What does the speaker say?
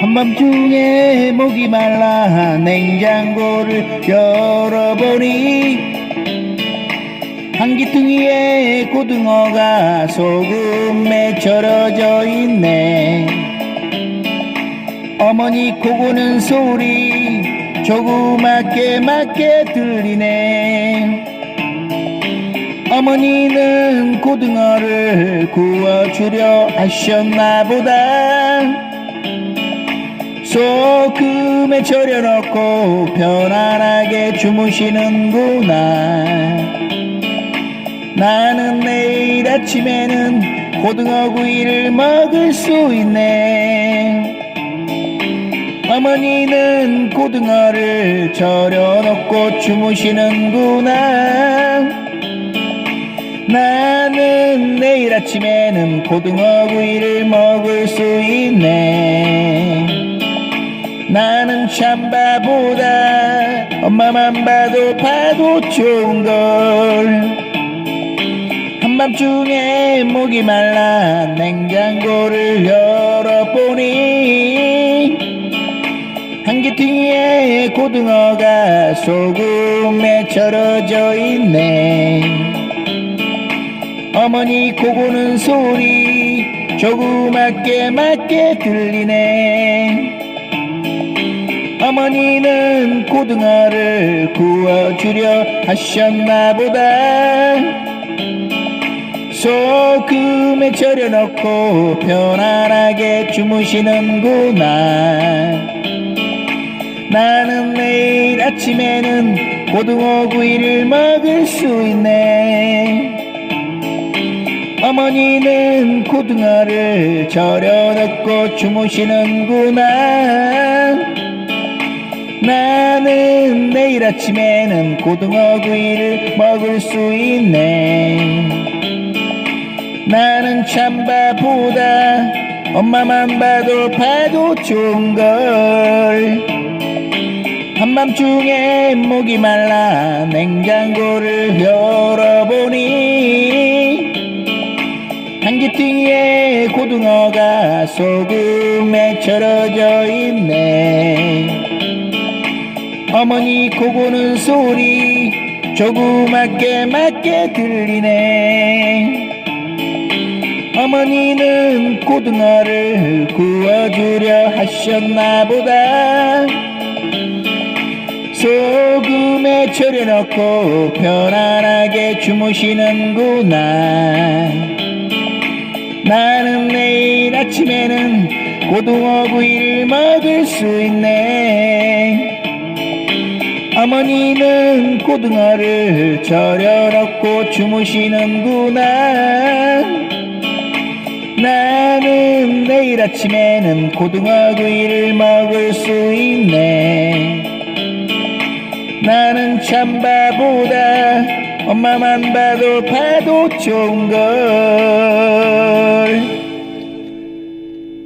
한밤중에 목이 말라 냉장고를 열어보니 한기퉁이에 고등어가 소금에 절여져 있네. 어머니 코고는 소리 조그맣게 맞게 들리네. 어머니는 고등어를 구워주려 하셨나 보다 소금에 절여놓고 편안하게 주무시는구나. 나는 내일 아침에는 고등어 구이를 먹을 수 있네. 어머니는 고등어를 절여놓고 주무시는구나. 나는 내일 아침에는 고등어 구이를 먹을 수 있네 나는 참바보다 엄마만 봐도 봐도 좋은걸. 한밤중에 목이 말라 냉장고를 열어보니 한기퉁이에 고등어가 소금에 절여져 있네. 어머니 코고는 소리 조그맣게 맞게 들리네 어머니는 고등어를 구워주려 하셨나 보다. 소금에 절여놓고 편안하게 주무시는구나. 나는 내일 아침에는 고등어 구이를 먹을 수 있네. 어머니는 고등어를 절여놓고 주무시는구나 나는 내일 아침에는 고등어 구이를 먹을 수 있네. 나는 참바보다 엄마만 봐도 봐도 좋은걸. 한밤중에 목이 말라 냉장고를 열어보니 한기퉁이에 고등어가 소금에 절여져 어머니 코고는 소리 조그맣게 맞게 들리네. 어머니는 고등어를 구워주려 하셨나 보다. 소금에 절여놓고 편안하게 주무시는구나. 나는 내일 아침에는 고등어 구이를 먹을 수 있네 어머니는 고등어를 절여놓고 주무시는구나. 나는 내일 아침에는 고등어 구이를 먹을 수 있네. 나는 참 바보다 엄마만 봐도 봐도 좋은걸